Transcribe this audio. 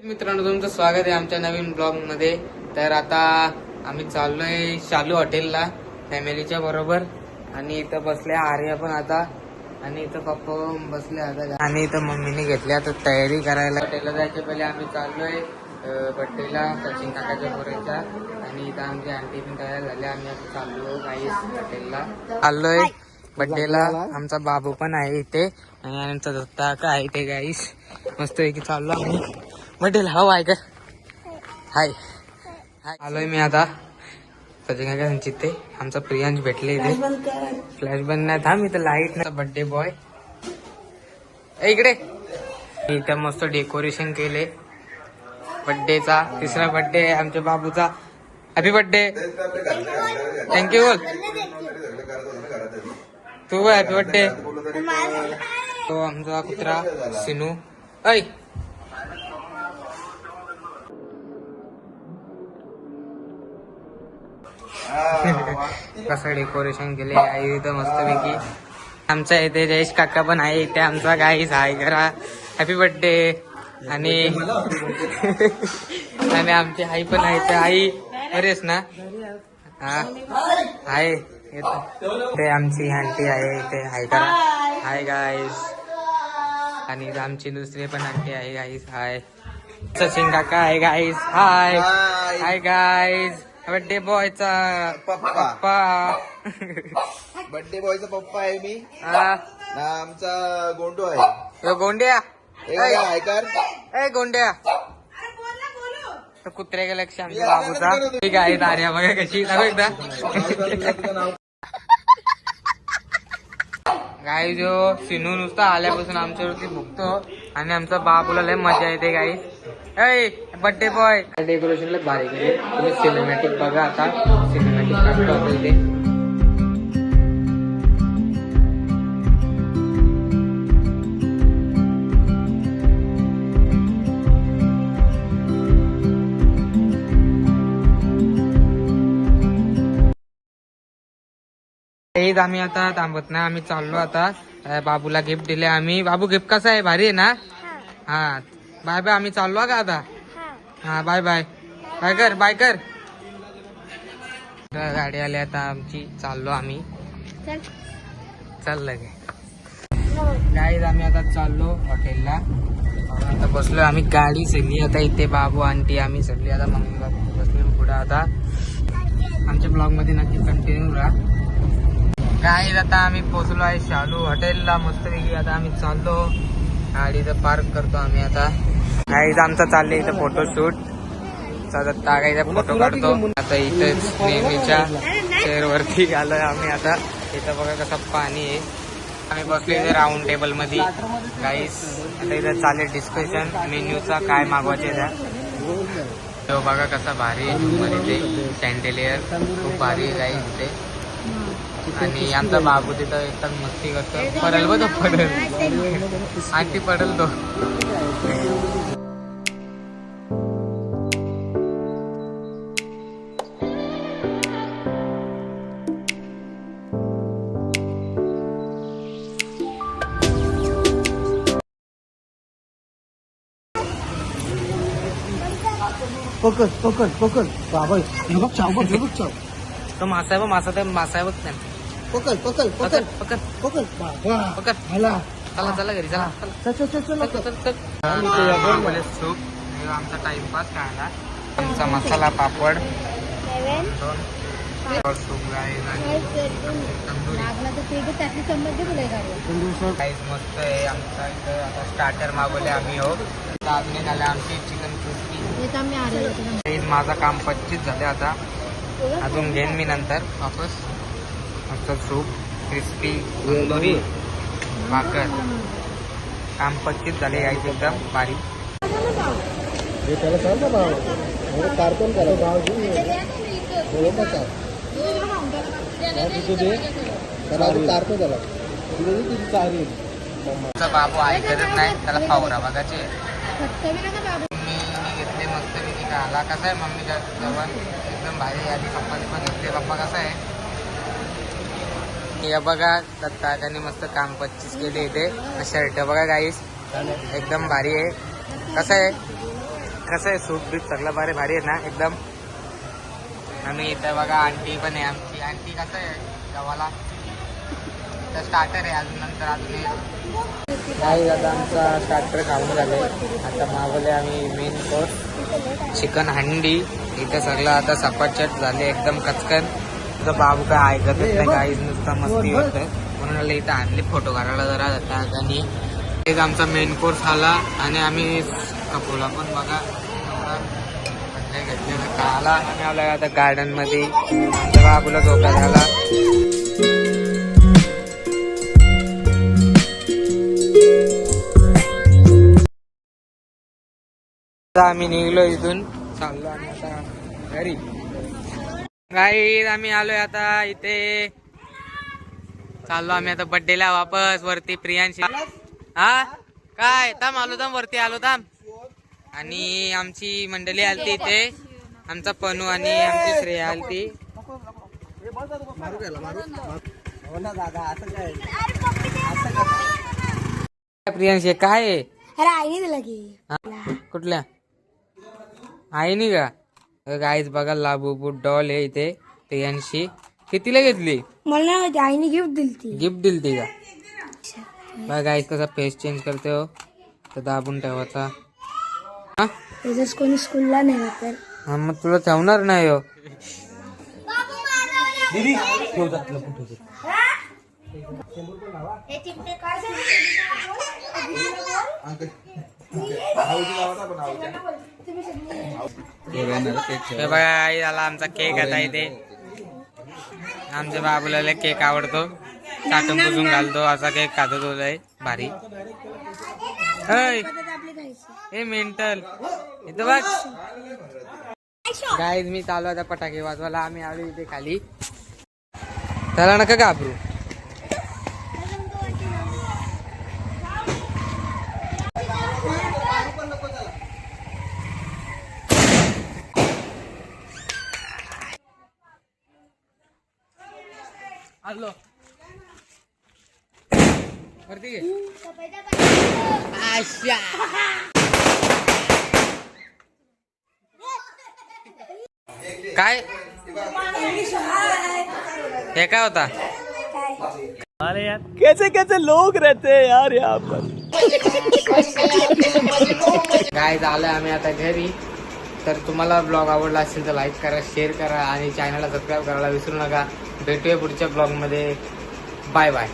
मित्रांनो तुमचं स्वागत आहे आमच्या नवीन ब्लॉगमध्ये तर आता आम्ही चाललोय शालू हॉटेलला फॅमिलीच्या बरोबर. आणि इथं बसले आर्या पण आता. आणि इथं पप्पा पण बसले आता. आणि इथं मम्मीने घेतली आता तयारी करायला. हॉटेलला जायच्या पहिले आम्ही चाललोय बड्डेला सचिन काकाच्या पोराच्या आणि इथं आमची आंटी पण तयार झाली. आम्ही आता चाललो काही हॉटेलला. चाललोय बड्डेला. आमचा बाबू पण आहे इथे. आणि आमचा दत्ता का आहे इथे गाईस मस्त पैकी चाललो आम्ही. बड्डेला हो आहे का हाय. हाय. आलोय मी आता. सचिन काका ते आमचा प्रियांश भेटले इथे. फ्लॅश बंद नाही. थांब इथं लाइट नाही. बड्डे बॉय इकडे. इथं मस्त डेकोरेशन केले. बड्डेचा तिसरा बड्डे आहे आमच्या बाबूचा. हॅपी बड्डे थँक्यू बोल तू हॅपी बड्डे तो आमचा कुत्रा सिनू. ऐ कसं डेकोरेशन केले आहे इथं मस्तपैकी. आमच्या इथे जयेश काका पण आहे इथे आमचा गाईस हाय करा. हॅपी बर्थडे आणि आणि आमची आई पण आहे इथे आई बरेच ना? हा. आहे. ते आमची आंटी आहे इथे हाय करा. हाय गाईस आणि आमची दुसरी पण आंटी आहे गाईस हाय. सचिन काका आहे गाईस हाय हाय गाईस बर्थडे बॉयचा पप्पा. पप्पा. बर्थडे बॉयचा पप्पा आहे मी. हा. आमचा गोंडू आहे. गोंड्या. बघा, ऐकर ए गोंड्या. तो कुत्र्याच्या लक्ष आमच्या बाबूचा. ठीक आहे दार्या बघा कशी. दाखव एकदा. गाई जो सिनू नुसता आल्यापासून आमच्यावरती भुकतो आणि आमचा बाबूला लय मजा येते गाई बर्थडे बॉय डेकोरेशनला भारी केले तुम्ही सिनेमॅटिक बघा आता. सिनेमॅटिक ते. हेच आम्ही आता थांबत नाही. आम्ही चाललो आता. बाबूला गिफ्ट दिले आम्ही. बाबू गिफ्ट कसा आहे? भारी आहे ना? हा. बाय बाय आम्ही चाललो का आता? हा. Bye bye. बाय कर बाय कर. गाडी आली आता आमची चाललो आम्ही. चाललं गाईज आम्ही आता चाललो हॉटेलला. आता बसलो आम्ही गाडी सगळी आता इथे बाबू आंटी आम्ही सगळी आता मम्मी बाबू बसलो पुढे आता. आमच्या ब्लॉगमध्ये नक्की कंटिन्यू राहा. गाईज आता आम्ही पोचलो आहे शालू हॉटेलला. मस्तपैकी आता आम्ही चाललो. गाडी इथं पार्क करतो आम्ही आता. गाईज आमचा चालले इथं फोटोशूट टाकायचा फोटो काढतो. आता इथेच नेहमीच्या चेअरवरती आलोय आम्ही आता. इथं बघा कसं पाणी आहे. आम्ही बसलो इथे राऊंड टेबलमध्ये गाईस आता इथं चालेल डिस्कशन मेन्यूचा काय मागवायचे त्या तो बघा कसा भारी आहे. मध्ये ते सँडेलियर खूप भारी आहे गाईस इथे. आणि आमचा बाबू तिथं एकदम मस्ती करतो. पडल बघ तो पडल. आणखी पडल तो. पकड पकड पकड बाबा हे बघ चाव बघ हे बघ चाव. तो मासा आहे बघ मासा तर मासा आहे बघ नाही पकड पकड पकड. पकड पकड. पकड. चला चला. घरी चला. चला चल चल चल चल चल, चल, चल. आंबोले सूप. आमचा टाइमपास खायला आमचा मसाला पापड. सूप मस्त आहे. आमचा इथं आता स्टार्टर मागवले आम्ही हो. दादने झाले आमची चिकन क्रिस्पी माझं काम पच्चीस झाले आता. अजून घेईन मी नंतर वापस. मस्त सूप क्रिस्पी तंदुरी भाकर. काम पच्चीस झाले यायचे एकदम बारीक. त्याला सांग ना भाव. अरे कार्टून करा भाव घेऊन ये. बोलू नका काय तिथे दे. त्याला आधी कार्टून त्याला. तुला दे तिथे चालेल आमचा बाबू ऐकतच नाही त्याला फावरा बघायचे. मी घेतले मस्त का आला कसा आहे मम्मीच्या जेवण एकदम भारी आधी पप्पाने पण घेतले. पप्पा कसा आहे? हे बघा दत्ता त्यांनी मस्त काम पच्चीस केले इथे. शर्ट बघा गाईस एकदम भारी आहे. कसं आहे? कसं आहे? सूप बीप सगळं भारी भारी आहे ना? एकदम. आणि इथं बघा आंटी पण आहे आमची. आंटी कसं आहे? गव्हाला तर स्टार्टर आहे अजून नंतर अजून काही आता आमचा स्टार्टर खाऊन झाले. आता मागवले आम्ही मेन कोर्स चिकन हंडी. इथं सगळं आता सपाटचट झाले एकदम कचकन. तर बाबू काय ऐकत नाही काहीच नुसतं मस्ती होत म्हणून इथं आणले फोटो काढायला जरा जातात आणि एक आमचा मेन कोर्स आला आणि आम्ही कपोला पण बघा घेतलेलं का आला आणि आलो आता गार्डनमध्ये तर बाबूला धोका झाला आम्ही निघलो इथून चाललो आम्ही आता घरी काही आम्ही आलोय आता इथे. चाललो आम्ही आता बर्थडेला वापस वरती प्रियांशी. हा? काय? थांब आलो थांब वरती आलो थांब. आणि आमची मंडळी आलती इथे. आमचा पनू आणि आमची श्रेया आलती. प्रियांशी काय आहे? कुठल्या? आहे नाही का? गाईच बघा लाबू डॉल आहे इथे. प्रियांशी कितीला घेतली? मला नाही माहिती आईने गिफ्ट दिली ती गिफ्ट दिली ती का? बघा गाईस कसा फेस चेंज करते हो. तर दाबून ठेवायचा हा? कोणी स्कूलला नेला तर. हा, मग तुला ठेवणार नाही हो. हे बघा आई झाला आमचा केक आता इथे. आमच्या बाबूला केक आवडतो. चाटून पुजून घालतो असा केक खातो तो लय भारी. हे मेंटल. इथं बघ. गाईज मी चालू आता पटाके वाजवायला. आम्ही आलो इथे खाली. त्याला नका घाबरू? आशा काय हे काय होता कैसे कैसे लोग रहते हैं यार यहाँ पर? काय झालं आम्ही आता घरी। तर तुम्हाला ब्लॉग आवडला असेल तर लाईक करा शेअर करा आणि चॅनलला सबस्क्राईब करायला विसरू नका. भेटूया पुढच्या ब्लॉगमध्ये बाय बाय